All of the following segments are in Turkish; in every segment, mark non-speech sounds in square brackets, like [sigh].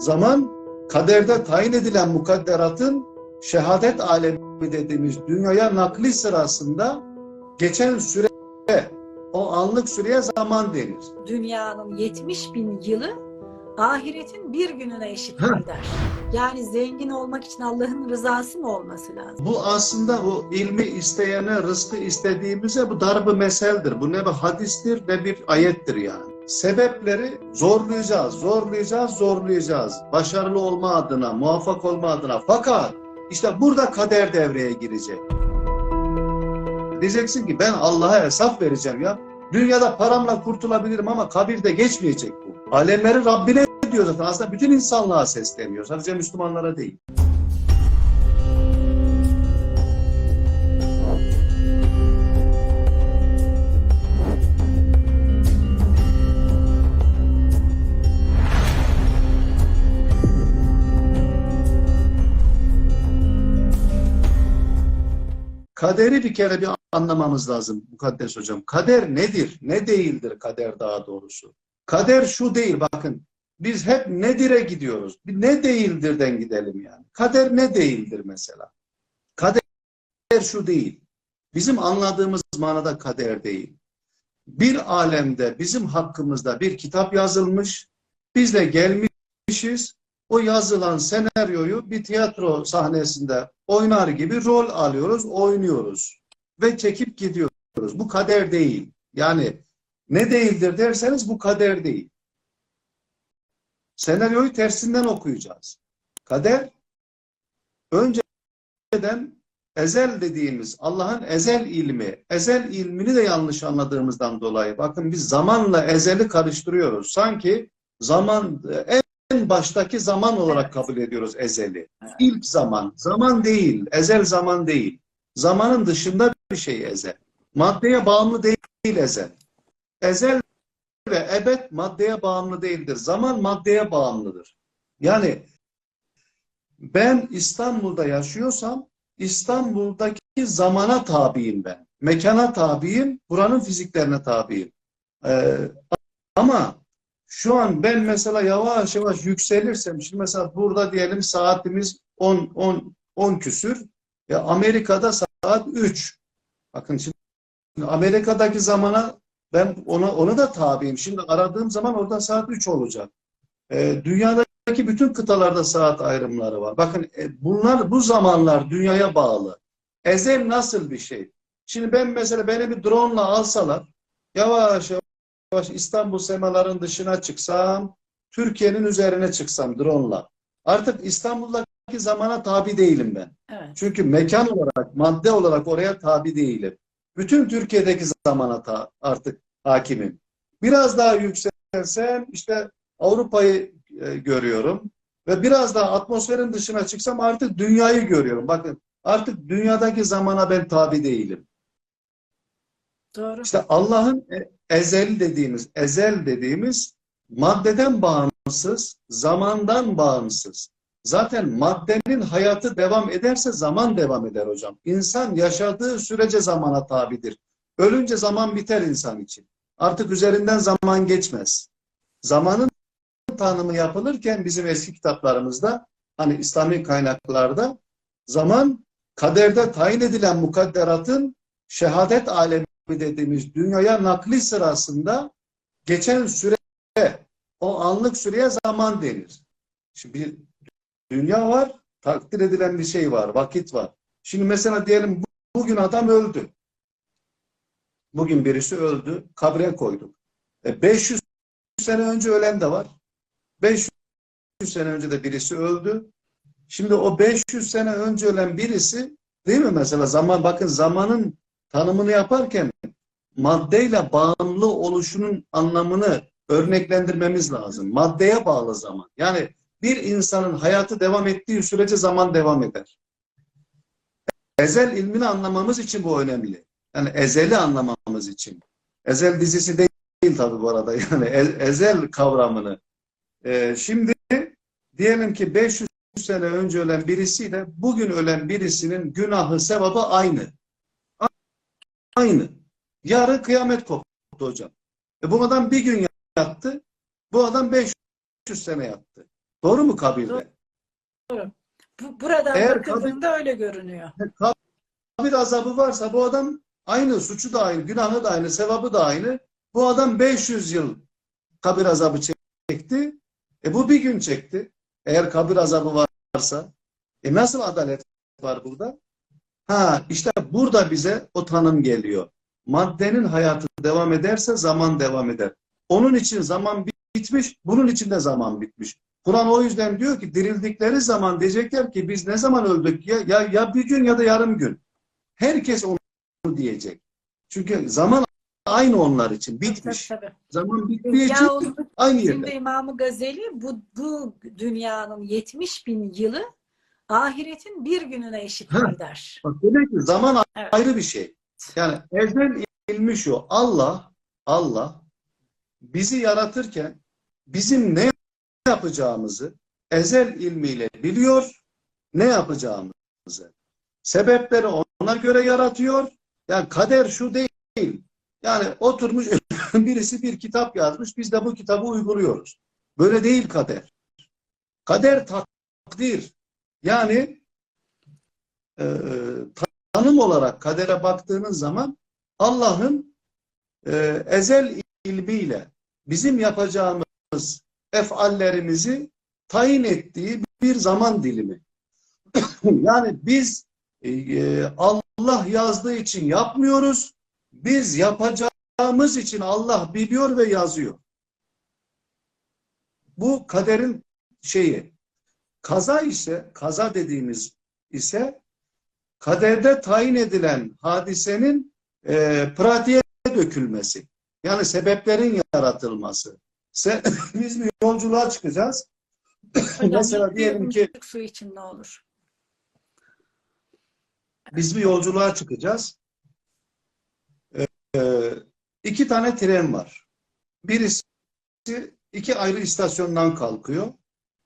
Zaman kaderde tayin edilen mukadderatın şehadet alemi dediğimiz dünyaya nakli sırasında geçen süre o anlık süreye zaman denir. dünyanın 70 bin yılı ahiretin bir gününe eşit Ha. der. Yani zengin olmak için Allah'ın rızası mı olması lazım? Bu aslında o ilmi isteyene, rızkı istediğimize bu darbe meseldir. Bu ne bir hadistir ne bir ayettir yani. Sebepleri zorlayacağız, zorlayacağız, zorlayacağız. Başarılı olma adına, muvaffak olma adına. Fakat işte burada kader devreye girecek. Diyeceksin ki ben Allah'a hesap vereceğim ya. Dünyada paramla kurtulabilirim ama kabirde geçmeyecek bu. Alemleri Rabbine diyor zaten. Aslında bütün insanlığa sesleniyor. Sadece Müslümanlara değil. Kaderi bir kere bir anlamamız lazım Mukaddes Hocam. Kader nedir? Ne değildir kader daha doğrusu? Kader şu değil bakın. Biz hep nedire gidiyoruz. Bir ne değildirden gidelim yani. Kader ne değildir mesela? Kader şu değil. Bizim anladığımız manada kader değil. Bir alemde bizim hakkımızda bir kitap yazılmış. Biz de gelmişiz. O yazılan senaryoyu bir tiyatro sahnesinde oynar gibi rol alıyoruz, oynuyoruz ve çekip gidiyoruz. Bu kader değil. Yani ne değildir derseniz bu kader değil. Senaryoyu tersinden okuyacağız. Kader önceden ezel dediğimiz Allah'ın ezel ilmi, ezel ilmini de yanlış anladığımızdan dolayı bakın biz zamanla ezeli karıştırıyoruz. Sanki zaman en en baştaki zaman olarak kabul ediyoruz ezeli. İlk zaman. Zaman değil. Ezel zaman değil. Zamanın dışında bir şey ezel. Maddeye bağımlı değil ezel. Ezel ve ebed maddeye bağımlı değildir. Zaman maddeye bağımlıdır. Yani ben İstanbul'da yaşıyorsam İstanbul'daki zamana tabiyim ben. Mekana tabiyim, buranın fiziklerine tabiyim. Ee, ama şu an ben mesela yavaş yavaş yükselirsem, şimdi mesela burada diyelim saatimiz 10, 10, 10 küsür, ya Amerika'da saat 3. Bakın şimdi Amerika'daki zamana ben ona onu da tabiyim. Şimdi aradığım zaman orada saat 3 olacak. Ee, dünyadaki bütün kıtalarda saat ayrımları var. Bakın e, bunlar bu zamanlar dünyaya bağlı. Ezel nasıl bir şey? Şimdi ben mesela beni bir drone ile alsalar yavaş yavaş İstanbul semaların dışına çıksam, Türkiye'nin üzerine çıksam drone'la. Artık İstanbul'daki zamana tabi değilim ben. Evet. Çünkü mekan olarak, madde olarak oraya tabi değilim. Bütün Türkiye'deki zamana ta- artık hakimim. Biraz daha yükselsem işte Avrupa'yı e, görüyorum ve biraz daha atmosferin dışına çıksam artık dünyayı görüyorum. Bakın artık dünyadaki zamana ben tabi değilim. Doğru. İşte Allah'ın e- ezel dediğimiz, ezel dediğimiz maddeden bağımsız, zamandan bağımsız. Zaten maddenin hayatı devam ederse zaman devam eder hocam. İnsan yaşadığı sürece zamana tabidir. Ölünce zaman biter insan için. Artık üzerinden zaman geçmez. Zamanın tanımı yapılırken bizim eski kitaplarımızda hani İslami kaynaklarda zaman kaderde tayin edilen mukadderatın şehadet alemi dediğimiz dünyaya nakli sırasında geçen süre o anlık süreye zaman denir. Şimdi bir dünya var, takdir edilen bir şey var, vakit var. Şimdi mesela diyelim bu- bugün adam öldü. Bugün birisi öldü, kabre koyduk. E 500 sene önce ölen de var. 500 sene önce de birisi öldü. Şimdi o 500 sene önce ölen birisi değil mi mesela zaman bakın zamanın tanımını yaparken maddeyle bağımlı oluşunun anlamını örneklendirmemiz lazım. Maddeye bağlı zaman. Yani bir insanın hayatı devam ettiği sürece zaman devam eder. Ezel ilmini anlamamız için bu önemli. Yani ezeli anlamamız için. Ezel dizisi değil tabii bu arada. [laughs] Yani e- ezel kavramını. Ee, şimdi diyelim ki 500 sene önce ölen birisiyle bugün ölen birisinin günahı, sevabı aynı. Aynı. Yarın kıyamet koptu hocam. E bu adam bir gün yattı, bu adam 500 sene yattı. Doğru mu kabirde? Doğru. Bu, buradan Eğer bakıldığında öyle görünüyor. Kabir azabı varsa bu adam aynı, suçu da aynı, günahı da aynı, sevabı da aynı. Bu adam 500 yıl kabir azabı çekti. E bu bir gün çekti. Eğer kabir azabı varsa. E nasıl adalet var burada? Ha işte burada bize o tanım geliyor. Maddenin hayatı devam ederse zaman devam eder. Onun için zaman bitmiş, bunun için de zaman bitmiş. Kur'an o yüzden diyor ki dirildikleri zaman diyecekler ki biz ne zaman öldük ya ya, ya bir gün ya da yarım gün. Herkes onu diyecek. Çünkü zaman aynı onlar için bitmiş. Tabii, tabii. Zaman bittiği için aynı Şimdi yerde. İmam Gazeli bu, bu dünyanın 70 bin yılı ahiretin bir gününe eşittir Ha. der. Bak demek ki zaman Evet. ayrı bir şey. Yani ezel ilmi şu. Allah Allah bizi yaratırken bizim ne yapacağımızı ezel ilmiyle biliyor. Ne yapacağımızı. Sebepleri ona göre yaratıyor. Yani kader şu değil. Yani oturmuş [laughs] birisi bir kitap yazmış. Biz de bu kitabı uyguluyoruz. Böyle değil kader. Kader takdir. Yani e, tanım olarak kadere baktığınız zaman Allah'ın e, ezel ilmiyle bizim yapacağımız efallerimizi tayin ettiği bir zaman dilimi. [coughs] yani biz e, Allah yazdığı için yapmıyoruz. Biz yapacağımız için Allah biliyor ve yazıyor. Bu kaderin şeyi. Kaza ise, kaza dediğimiz ise kaderde tayin edilen hadisenin e, pratiğe dökülmesi. Yani sebeplerin yaratılması. Se [laughs] biz bir yolculuğa çıkacağız. Mesela diyelim ki su için ne olur. biz bir yolculuğa çıkacağız. Ee, iki tane tren var. Birisi iki ayrı istasyondan kalkıyor.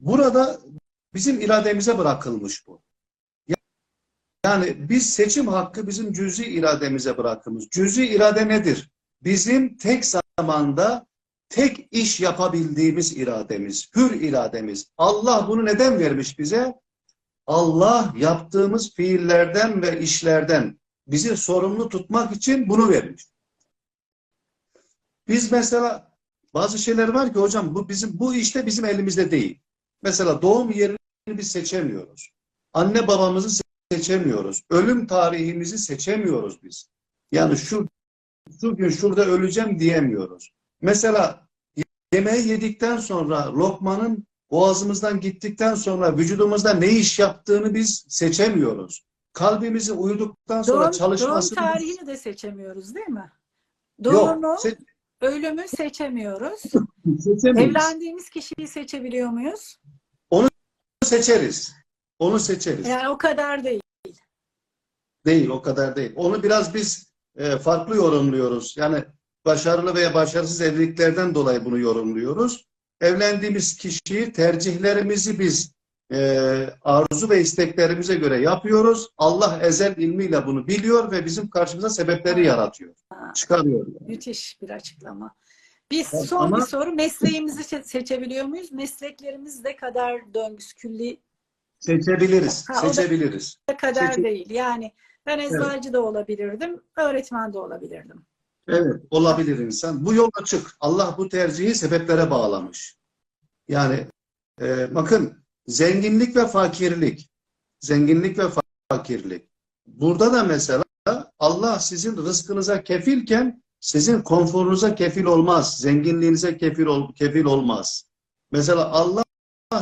Burada bizim irademize bırakılmış bu. Yani biz seçim hakkı bizim cüzi irademize bırakılmış. Cüzi irade nedir? Bizim tek zamanda tek iş yapabildiğimiz irademiz, hür irademiz. Allah bunu neden vermiş bize? Allah yaptığımız fiillerden ve işlerden bizi sorumlu tutmak için bunu vermiş. Biz mesela bazı şeyler var ki hocam bu bizim bu işte bizim elimizde değil. Mesela doğum yerini biz seçemiyoruz. Anne babamızı seçemiyoruz. Ölüm tarihimizi seçemiyoruz biz. Yani şu şu gün şurada öleceğim diyemiyoruz. Mesela yemeği yedikten sonra lokmanın boğazımızdan gittikten sonra vücudumuzda ne iş yaptığını biz seçemiyoruz. Kalbimizi uyuduktan sonra Doğum, doğum çalışmasını tarihini de seçemiyoruz değil mi? yok. Doğumu, Se- ölümü seçemiyoruz. [laughs] seçemeyiz. Evlendiğimiz kişiyi seçebiliyor muyuz? Seçeriz. Onu seçeriz. Yani o kadar değil. Değil, o kadar değil. Onu biraz biz e, farklı yorumluyoruz. Yani başarılı veya başarısız evliliklerden dolayı bunu yorumluyoruz. Evlendiğimiz kişiyi, tercihlerimizi biz e, arzu ve isteklerimize göre yapıyoruz. Allah ezel ilmiyle bunu biliyor ve bizim karşımıza sebepleri yaratıyor. Çıkarıyor. yani. Müthiş bir açıklama. Biz Evet, son ama- bir soru. Mesleğimizi se- seçebiliyor muyuz? Mesleklerimiz de kader döngüsü külli Seçebiliriz. Ha, Seçebiliriz. de kader Seçim- değil. Yani ben eczacı da olabilirdim, öğretmen de olabilirdim. Evet, olabilir insan. Bu yol açık. Allah bu tercihi sebeplere bağlamış. Yani e, bakın zenginlik ve fakirlik. Zenginlik ve fa- fakirlik. Burada da mesela Allah sizin rızkınıza kefilken sizin konforunuza kefil olmaz. Zenginliğinize kefil, ol, kefil olmaz. Mesela Allah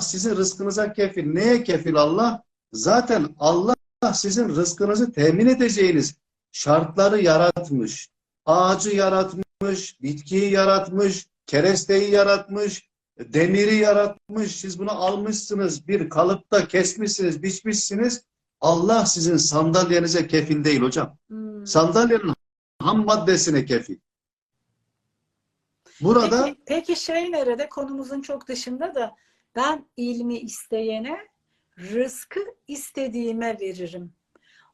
sizin rızkınıza kefil. Neye kefil Allah? Zaten Allah sizin rızkınızı temin edeceğiniz şartları yaratmış ağacı yaratmış, bitkiyi yaratmış, keresteyi yaratmış, demiri yaratmış. Siz bunu almışsınız, bir kalıpta kesmişsiniz, biçmişsiniz. Allah sizin sandalyenize kefil değil hocam. Hmm. Sandalyenin ham maddesine kefil. Burada Peki, peki şey nerede? Konumuzun çok dışında da ben ilmi isteyene rızkı istediğime veririm.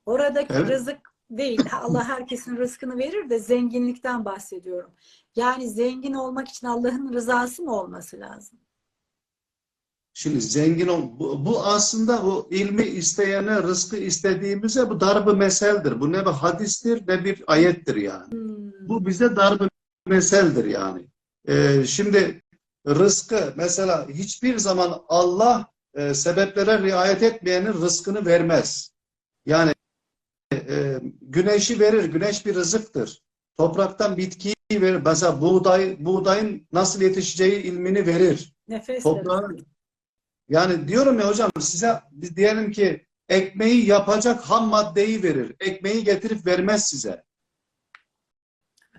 Oradaki Evet. rızık değil. Allah herkesin rızkını verir de zenginlikten bahsediyorum. Yani zengin olmak için Allah'ın rızası mı olması lazım? Şimdi zengin ol, bu, bu aslında bu ilmi isteyene rızkı istediğimize bu darb-ı meseldir. Bu ne bir hadistir ne bir ayettir yani. Hmm. Bu bize darb-ı meseldir yani. Ee, şimdi rızkı mesela hiçbir zaman Allah e, sebeplere riayet etmeyenin rızkını vermez. Yani e, güneşi verir. Güneş bir rızıktır. Topraktan bitkiyi verir. Mesela buğday, buğdayın nasıl yetişeceği ilmini verir. Nefes Toprağın yani diyorum ya hocam size biz diyelim ki ekmeği yapacak ham maddeyi verir. Ekmeği getirip vermez size.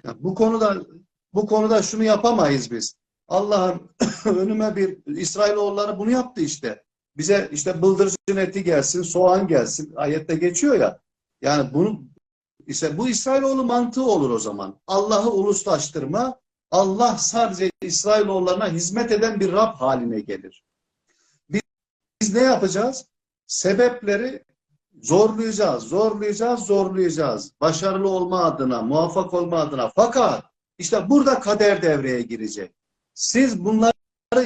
Ya bu konuda bu konuda şunu yapamayız biz. Allah'ım [coughs] önüme bir İsrailoğulları bunu yaptı işte. Bize işte bıldırcın eti gelsin, soğan gelsin. Ayette geçiyor ya. Yani bunu işte bu İsrailoğlu mantığı olur o zaman. Allah'ı uluslaştırma, Allah sadece İsrailoğullarına hizmet eden bir Rab haline gelir. Biz, ne yapacağız? Sebepleri zorlayacağız, zorlayacağız, zorlayacağız. Başarılı olma adına, muvaffak olma adına. Fakat işte burada kader devreye girecek. Siz bunları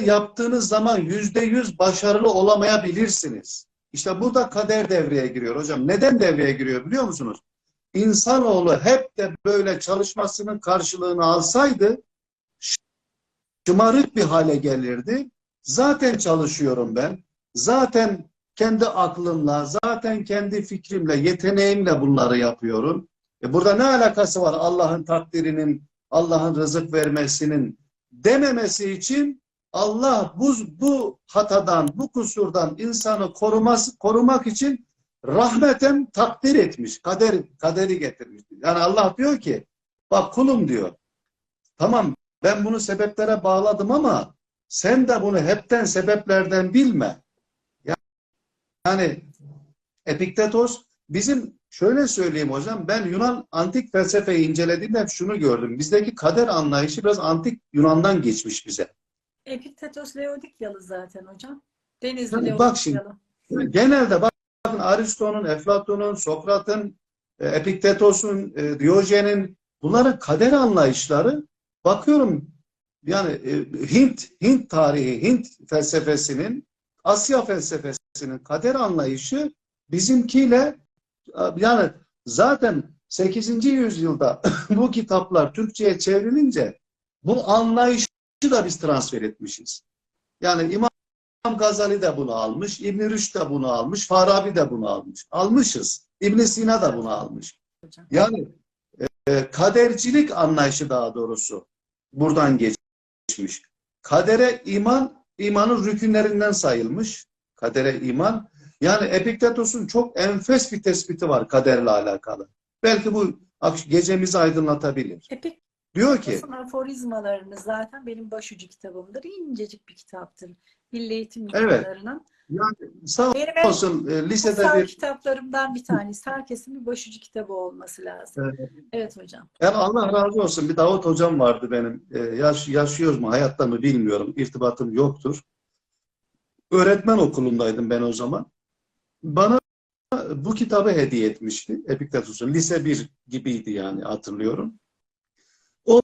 yaptığınız zaman yüzde yüz başarılı olamayabilirsiniz. İşte burada kader devreye giriyor hocam. Neden devreye giriyor biliyor musunuz? İnsanoğlu hep de böyle çalışmasının karşılığını alsaydı şımarık bir hale gelirdi. Zaten çalışıyorum ben. Zaten kendi aklımla, zaten kendi fikrimle, yeteneğimle bunları yapıyorum. E burada ne alakası var Allah'ın takdirinin, Allah'ın rızık vermesinin dememesi için Allah bu, bu hatadan, bu kusurdan insanı koruması, korumak için rahmeten takdir etmiş. Kader, kaderi getirmiş. Yani Allah diyor ki bak kulum diyor. Tamam ben bunu sebeplere bağladım ama sen de bunu hepten sebeplerden bilme. Yani Epiktetos bizim şöyle söyleyeyim hocam ben Yunan antik felsefeyi incelediğimde hep şunu gördüm. Bizdeki kader anlayışı biraz antik Yunan'dan geçmiş bize. Epiktetos Laodikyalı zaten hocam. Denizli Yani bak şimdi. Genelde bak- bakın Aristo'nun, Eflatun'un, Sokrat'ın, e, Epiktetos'un, e, Diyojen'in bunların kader anlayışları bakıyorum yani e, Hint Hint tarihi, Hint felsefesinin, Asya felsefesinin kader anlayışı bizimkiyle e, yani zaten 8. yüzyılda [laughs] bu kitaplar Türkçe'ye çevrilince bu anlayışı da biz transfer etmişiz. Yani İmam Gazali de bunu almış, İbn Rüşd de bunu almış, Farabi de bunu almış. Almışız. İbn Sina da bunu almış. Yani e, kadercilik anlayışı daha doğrusu buradan geçmiş. Kadere iman, imanın rükünlerinden sayılmış. Kadere iman. Yani Epiktetos'un çok enfes bir tespiti var kaderle alakalı. Belki bu gecemizi aydınlatabilir. Epik Diyor ki, aforizmalarını zaten benim başucu kitabımdır. İncecik bir kitaptır. Milli Eğitim Evet. kitaplarının. yani sağ Benim en olsun e, lisede bir kitaplarımdan bir tanesi. Herkesin bir başucu kitabı olması lazım. Evet. Evet hocam. Yani Allah razı olsun. Bir Davut hocam vardı benim. Ee, yaş, yaşıyor mu, hayatta mı bilmiyorum. İrtibatım yoktur. Öğretmen okulundaydım ben o zaman. Bana bu kitabı hediye etmişti. Epiktetos'un. Lise 1 gibiydi yani hatırlıyorum. O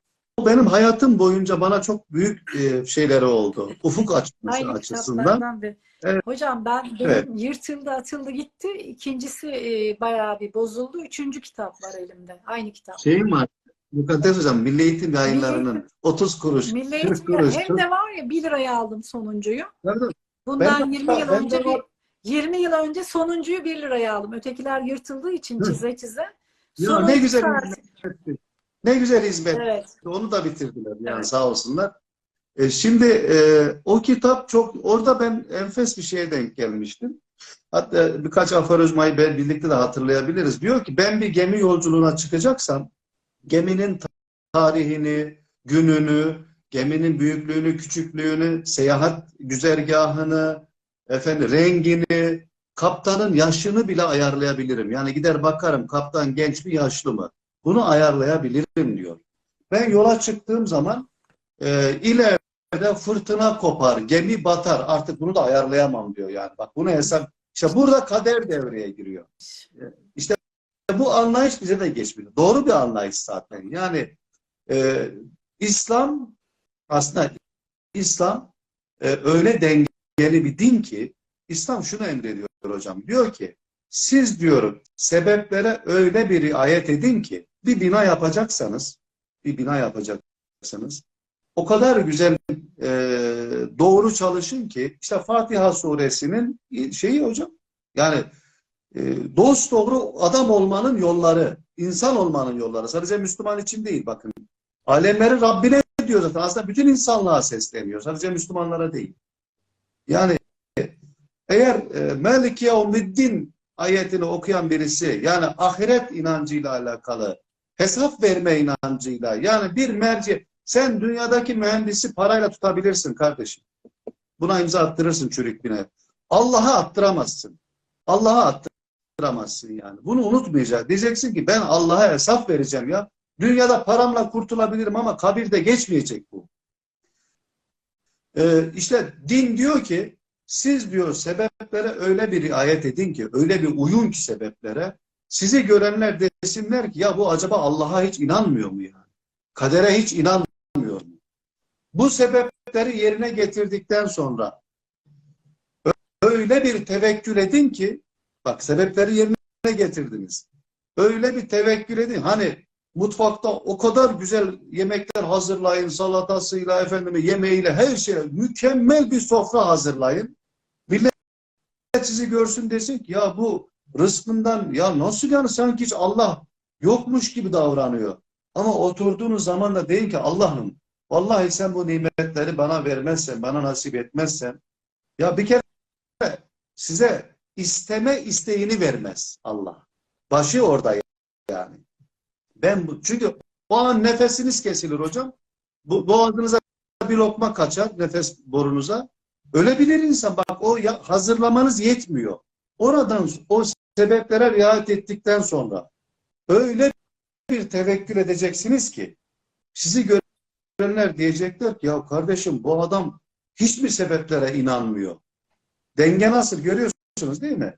benim hayatım boyunca bana çok büyük e, şeyleri oldu. Ufuk açması Aynı açısından. Evet. Hocam ben benim Evet. yırtıldı atıldı gitti. İkincisi e, bayağı bir bozuldu. Üçüncü kitap var elimde. Aynı kitap. Şeyim var. Mukaddes hocam Milli Eğitim Yayınları'nın Milli 30 kuruş, Milli 40 Eğitim kuruş. hem de var ya 1 liraya aldım sonuncuyu. Nerede? Bundan Ben de- 20 yıl ben önce var. bir 20 yıl önce sonuncuyu 1 liraya aldım. Ötekiler yırtıldığı için çize çize. Ya ne güzel hizmet. Ne güzel hizmet. Evet. Onu da bitirdiler yani Evet. sağ olsunlar. E, şimdi e, o kitap çok orada ben enfes bir şeye denk gelmiştim. Hatta birkaç aforizmayı ben birlikte de hatırlayabiliriz. Diyor ki ben bir gemi yolculuğuna çıkacaksam geminin ta- tarihini, gününü, geminin büyüklüğünü, küçüklüğünü, seyahat güzergahını, efendim rengini, kaptanın yaşını bile ayarlayabilirim. Yani gider bakarım kaptan genç mi yaşlı mı? Bunu ayarlayabilirim diyor. Ben yola çıktığım zaman e, ileride fırtına kopar, gemi batar. Artık bunu da ayarlayamam diyor yani. Bak bunu hesap. İşte burada kader devreye giriyor. İşte bu anlayış bize de geçmiyor. Doğru bir anlayış zaten. Yani e, İslam aslında İslam e, öyle yeni bir din ki İslam şunu emrediyor hocam. Diyor ki siz diyorum sebeplere öyle bir riayet edin ki bir bina yapacaksanız bir bina yapacaksınız o kadar güzel e, doğru çalışın ki işte Fatiha suresinin şeyi hocam yani e, dost doğru adam olmanın yolları, insan olmanın yolları. Sadece Müslüman için değil bakın. Alemleri Rabbine diyor zaten. Aslında bütün insanlığa sesleniyor. Sadece Müslümanlara değil. Yani eğer e, Melik Yevmiddin ayetini okuyan birisi yani ahiret inancıyla alakalı hesap verme inancıyla yani bir merci sen dünyadaki mühendisi parayla tutabilirsin kardeşim. Buna imza attırırsın çürük bine. Allah'a attıramazsın. Allah'a attıramazsın yani. Bunu unutmayacaksın. Diyeceksin ki ben Allah'a hesap vereceğim ya. Dünyada paramla kurtulabilirim ama kabirde geçmeyecek bu. Ee, işte din diyor ki siz diyor sebeplere öyle bir riayet edin ki, öyle bir uyun ki sebeplere, sizi görenler desinler ki ya bu acaba Allah'a hiç inanmıyor mu yani? Kadere hiç inanmıyor mu? Bu sebepleri yerine getirdikten sonra öyle bir tevekkül edin ki, bak sebepleri yerine getirdiniz. Öyle bir tevekkül edin. Hani mutfakta o kadar güzel yemekler hazırlayın, salatasıyla, efendime yemeğiyle, her şey mükemmel bir sofra hazırlayın. Millet sizi görsün desin ki ya bu rızkından ya nasıl yani sanki hiç Allah yokmuş gibi davranıyor. Ama oturduğunuz zaman da deyin ki Allah'ım vallahi sen bu nimetleri bana vermezsen, bana nasip etmezsen ya bir kere size isteme isteğini vermez Allah. Başı orada yani. Ben bu, çünkü o an nefesiniz kesilir hocam. Bu boğazınıza bir lokma kaçar nefes borunuza. Ölebilir insan. Bak o ya, hazırlamanız yetmiyor. Oradan o sebeplere riayet ettikten sonra öyle bir tevekkül edeceksiniz ki sizi görenler diyecekler ki ya kardeşim bu adam hiçbir sebeplere inanmıyor. Denge nasıl görüyorsunuz değil mi?